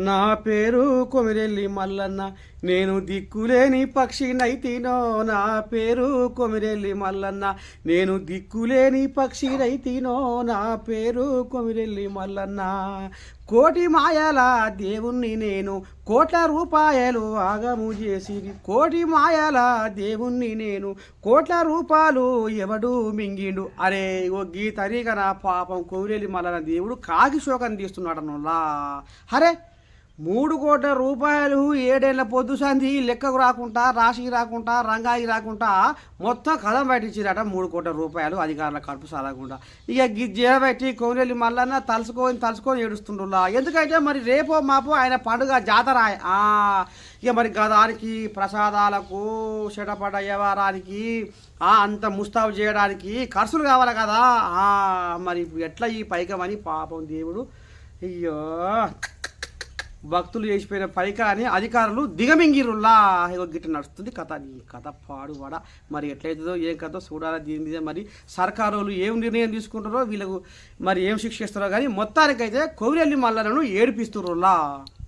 నా పేరు కొమిరెల్లి మల్లన్న నేను దిక్కులేని పక్షి నైతినో నా పేరు కొమిరెల్లి మల్లన్న నేను దిక్కులేని పక్షి నైతినో నా పేరు కొమిరెల్లి మల్లన్న. కోటి మాయల దేవుణ్ణి నేను కోట్ల రూపాయలు ఆగము చేసి కోటి మాయల దేవుణ్ణి నేను కోట్ల రూపాయలు ఎవడు మింగిండు? అరే ఓ గీ నా పాపం. కోవిరెల్లి మల్లన్న దేవుడు కాకి శోకం తీస్తున్నాడు అన్నోళ్ళా అరే మూడు కోట్ల రూపాయలు ఏడేళ్ళ పొద్దు సంధి లెక్కకు రాకుండా రాశికి రాకుండా రంగాకి రాకుండా మొత్తం కథం పట్టించిరట మూడు కోట్ల రూపాయలు అధికారుల కడుపు సాలకుండా ఇక జీరబెట్టి కోనేలి మల్లన్న తలుసుకొని తలుసుకొని ఏడుస్తుండ్రులా ఎందుకంటే మరి రేపో మాపో ఆయన పండుగ జాతర ఇక మరి గదానికి ప్రసాదాలకు చెటపట వ్యవహారానికి అంత ముస్తాబు చేయడానికి ఖర్చులు కావాలి కదా. మరి ఎట్లా ఈ పైకమని పాపం దేవుడు. అయ్యో! భక్తులు చేసిపోయిన పైకాని అధికారులు దిగమింగిరుల్లా ఇగో గిట్ట నడుస్తుంది. కథ ఈ కథ పాడువాడ. మరి ఎట్లయితుందో ఏం కథో చూడాలా దీని మీద. మరి సర్కారు ఏం నిర్ణయం తీసుకుంటారో వీళ్ళకు మరి ఏం శిక్షిస్తారో కానీ మొత్తానికైతే కోవిరెల్లి మల్లలను ఏడిపిస్తుర్రులా.